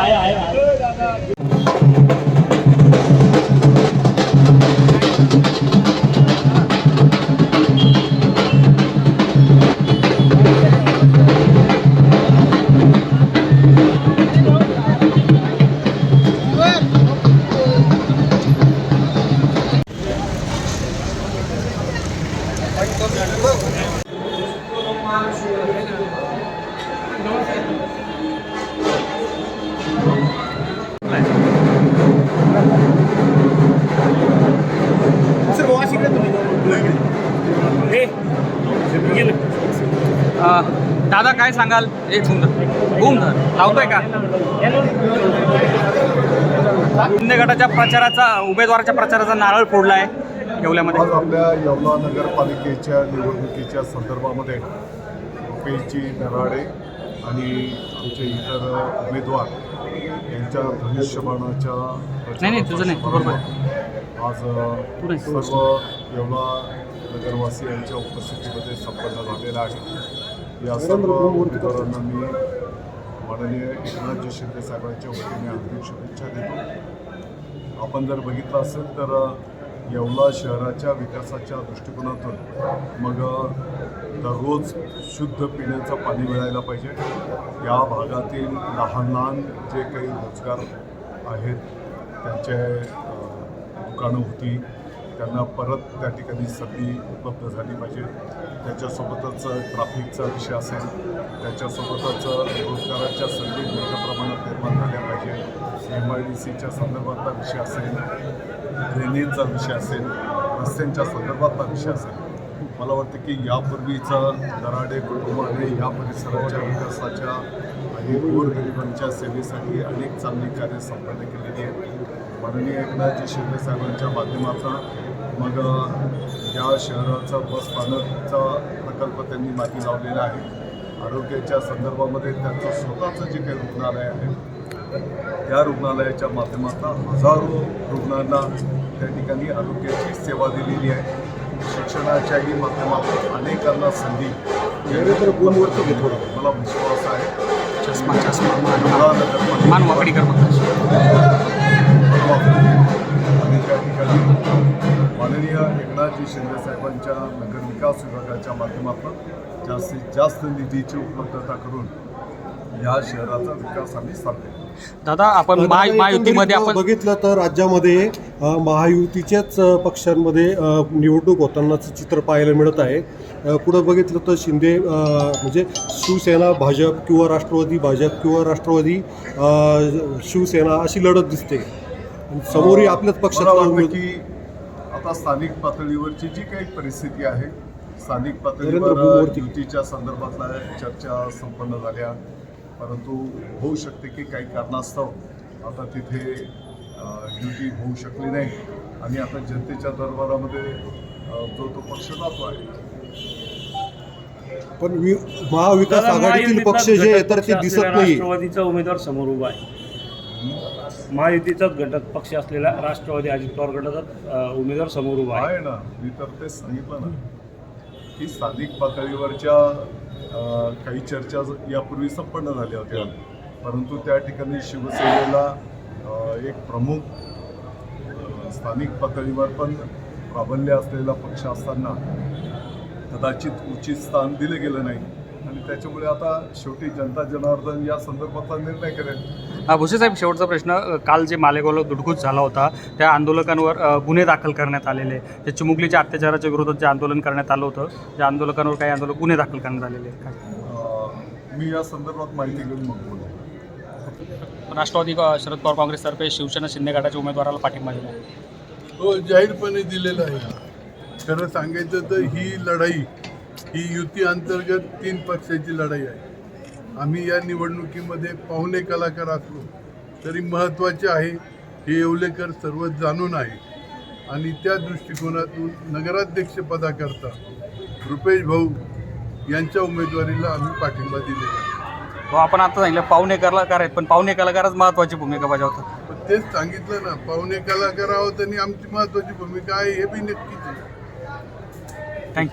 आहे आहे काय सांगाल? एक सुंदर. धर लावतोय का? शिंदे गटाच्या प्रचाराचा उमेदवाराच्या प्रचाराचा नारळ फोडलाय येवल्यामध्ये. आज आपल्या येवला नगरपालिकेच्या निवडणुकीच्या संदर्भामध्ये रुपेशजी नराडे आणि आमचे इतर उमेदवार यांच्या धनुष्यबाणाच्या नाही, नाही, तुझं नाही, बरोबर. आज. सर्व येवला नगरवासियांच्या उपस्थितीमध्ये संपन्न झालेला आहे. या सर्व उमेदवारांना मी माननीय एकनाथजी शिंदे साहेबांच्या वतीने हार्दिक शुभेच्छा देतो. आपण जर बघितलं असेल तर येवला शहराच्या विकासाच्या दृष्टिकोनातून मग दररोज शुद्ध पिण्याचं पाणी मिळायला पाहिजे. या भागातील लहान लहान जे काही रोजगार आहेत त्यांचे दुकानं होती त्यांना परत त्या ठिकाणी संधी उपलब्ध झाली पाहिजे. त्याच्यासोबतच ट्राफिकचा विषय असेल त्याच्यासोबतच रोजगाराच्या संधी मोठ्या प्रमाणात निर्माण झाल्या पाहिजे. एम आय डी सीच्या संदर्भातला विषय असेल ड्रेनेजचा विषय असेल रस्त्यांच्या संदर्भातला विषय असेल मला वाटतं की यापूर्वीचा दराडे कुटुंबाने या परिसराच्या विकासाच्या आणि गोरगरिबांच्या सेवेसाठी अनेक चांगली कार्य संपन्न केलेली आहेत. माननीय एकनाथजी शिंदे साहेबांच्या माध्यमातून मग या शहराचा बस स्थानकचा प्रकल्प त्यांनी मागे लावलेला आहे आरोग्याच्या संदर्भामध्ये त्यांचं स्वतःचं जे काही रुग्णालय आहे त्या रुग्णालयाच्या माध्यमातून हजारो रुग्णांना त्या ठिकाणी आरोग्याची सेवा दिलेली आहे. शिक्षणाच्याही माध्यमातून अनेकांना संधी घेतो मला विश्वास आहे. चष्मा चष्मा. मान वाकडी आणि त्या ठिकाणी माननीय एकनाथजी शिंदे साहेबांच्या नगर विकास विभागाच्या माध्यमातून जास्तीत जास्त निधीची उपलब्धता करून या शहराचा विकास आम्ही साधेल दादा आपण महा- महायुतीमध्ये आपण बघितलं तर राज्यामध्ये अ, महायुतीच्याच अ, पक्षांमध्ये अ, निवडणूक होतानाचं चित्र पाहायला मिळत आहे. अ, पुढं बघितलं तर शिंदे अ, म्हणजे शिवसेना भाजप किंवा राष्ट्रवादी भाजप किंवा राष्ट्रवादी अ, शिवसेना अशी लढत दिसते. आणि समोरही आपल्याच मला पक्षातला वाटतं उमेद- की आता स्थानिक पातळीवरची जी काही परिस्थिती आहे स्थानिक पातळीवर. युतीच्या संदर्भातल्या चर्चा संपन्न झाल्या. परंतु होऊ शकते की काही कारणास्तव आता तिथे युती होऊ शकली नाही. आणि आता जनतेच्या दरबारामध्ये जो तो पक्ष जातो आहे. पण महाविकास आघाडीतील पक्ष जे आहे तर ते दिसत नाही राष्ट्रवादीचा उमेदवार समोर उभा आहे. महायुतीचाच घटक पक्ष असलेला राष्ट्रवादी अजित पवार गटाचा उमेदवार समोर उभा आहे. ना. मी तर तेच सांगितलं ना. की स्थानिक पातळीवरच्या काही चर्चा यापूर्वी संपन्न झाल्या होत्या. परंतु त्या ठिकाणी शिवसेनेला एक प्रमुख स्थानिक पातळीवर पण प्राबल्य असलेला पक्ष असताना कदाचित उचित स्थान दिलं गेलं नाही. आणि त्याच्यामुळे आता शेवटी जनता जनार्दन या संदर्भातला निर्णय करेल भुसे साहेब शेवटचा प्रश्न काल जे मालेगावला दुडगूस झाला होता त्या आंदोलकांवर गुन्हे दाखल करण्यात आलेले ते चिमुकलीच्या अत्याचाराच्या विरोधात जे आंदोलन करण्यात आलं होतं त्या आंदोलकांवर काही आंदोलक गुन्हे दाखल करण्यात आलेले. काय मी या संदर्भात माहिती घेऊन मग राष्ट्रवादी शरद पवार काँग्रेसतर्फे शिवसेना शिंदे गटाच्या उमेदवाराला पाठिंबा दिला. हो जाहीरपणे दिलेला आहे खरं सांगायचं तर ही लढाई ही युती अंतर्गत तीन पक्षाची लढाई आहे. आम्ही या निवडणुकीमध्ये पाहुणे कलाकार असलो तरी महत्त्वाचे आहे हे येवलेकर सर्व जाणून आहे. आणि त्या दृष्टिकोनातून नगराध्यक्षपदाकरता रुपेश भाऊ यांच्या उमेदवारीला आम्ही पाठिंबा दिलेला आहे. हो आपण आता सांगितलं पाहुणे कलाकार आहेत पण पाहुणे कलाकारच महत्त्वाची भूमिका बजावतात. पण तेच सांगितलं ना पाहुणे कलाकार आहोत आणि आमची महत्त्वाची भूमिका आहे हे बी नक्कीच आहे.